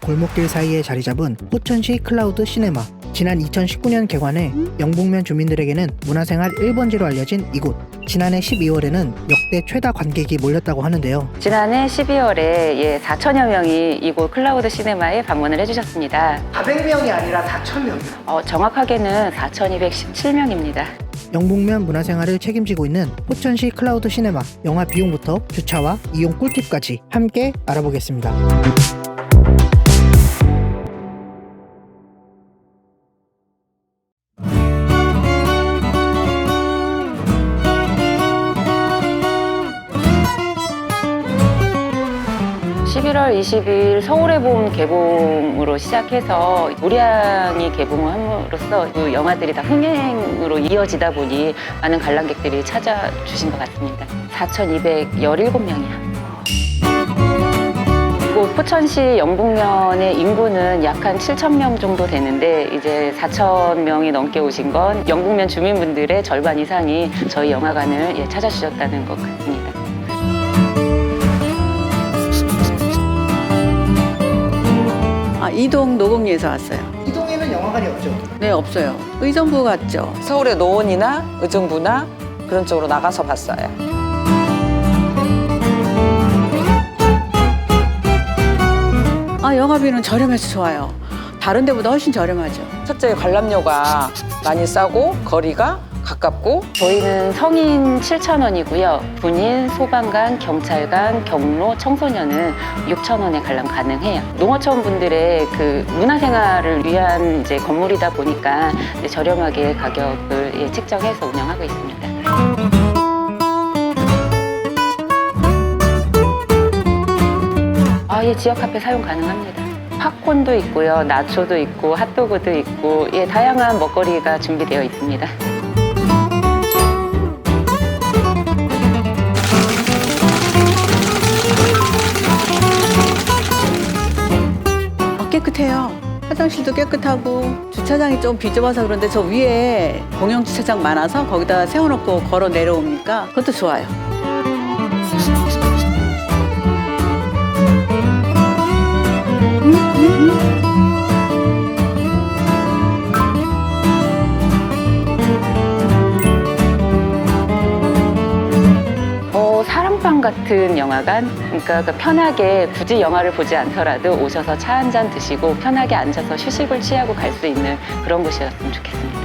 골목길 사이에 자리 잡은 포천시 클라우드 시네마. 지난 2019년 개관해 영북면 주민들에게는 문화생활 1번지로 알려진 이곳. 지난해 12월에는 역대 최다 관객이 몰렸다고 하는데요. 지난해 12월에 예, 4천여 명이 이곳 클라우드 시네마에 방문을 해주셨습니다. 400명이 아니라 4,000명이요. 어, 정확하게는 4,217명입니다. 영북면 문화생활을 책임지고 있는 포천시 클라우드 시네마. 영화 비용부터 주차와 이용 꿀팁까지 함께 알아보겠습니다. (11월 20일) 서울의 봄 개봉으로 시작해서 우량이 개봉을 함으로써 그 영화들이 다 흥행으로 이어지다 보니 많은 관람객들이 찾아주신 것 같습니다 (4,217명이요) 그리고 포천시 영북면의 인구는 약 한 7천 명 정도 되는데 이제 4천 명이 넘게 오신 건 영북면 주민분들의 절반 이상이 저희 영화관을 예, 찾아주셨다는 것 같습니다. 이동 노공리에서 왔어요. 이동에는 영화관이 없죠. 네, 없어요. 의정부 갔죠. 서울의 노원이나 의정부나 그런 쪽으로 나가서 봤어요. 아, 영화비는 저렴해서 좋아요. 다른 데보다 훨씬 저렴하죠. 첫째 관람료가 많이 싸고 거리가 가깝고 저희는 성인 7,000원이고요. 군인, 소방관, 경찰관, 경로, 청소년은 6,000원에 관람 가능해요. 농어촌 분들의 그 문화생활을 위한 이제 건물이다 보니까 저렴하게 가격을 예, 책정해서 운영하고 있습니다. 아, 예, 지역 카페 사용 가능합니다. 팝콘도 있고요, 나초도 있고, 핫도그도 있고, 예, 다양한 먹거리가 준비되어 있습니다. 깨끗해요. 화장실도 깨끗하고 주차장이 좀 비좁아서 그런데 저 위에 공영 주차장 많아서 거기다 세워놓고 걸어 내려오니까 그것도 좋아요. 어, 사랑방 같은 영화관? 그러니까 그 편하게 굳이 영화를 보지 않더라도 오셔서 차 한 잔 드시고 편하게 앉아서 휴식을 취하고 갈 수 있는 그런 곳이었으면 좋겠어요.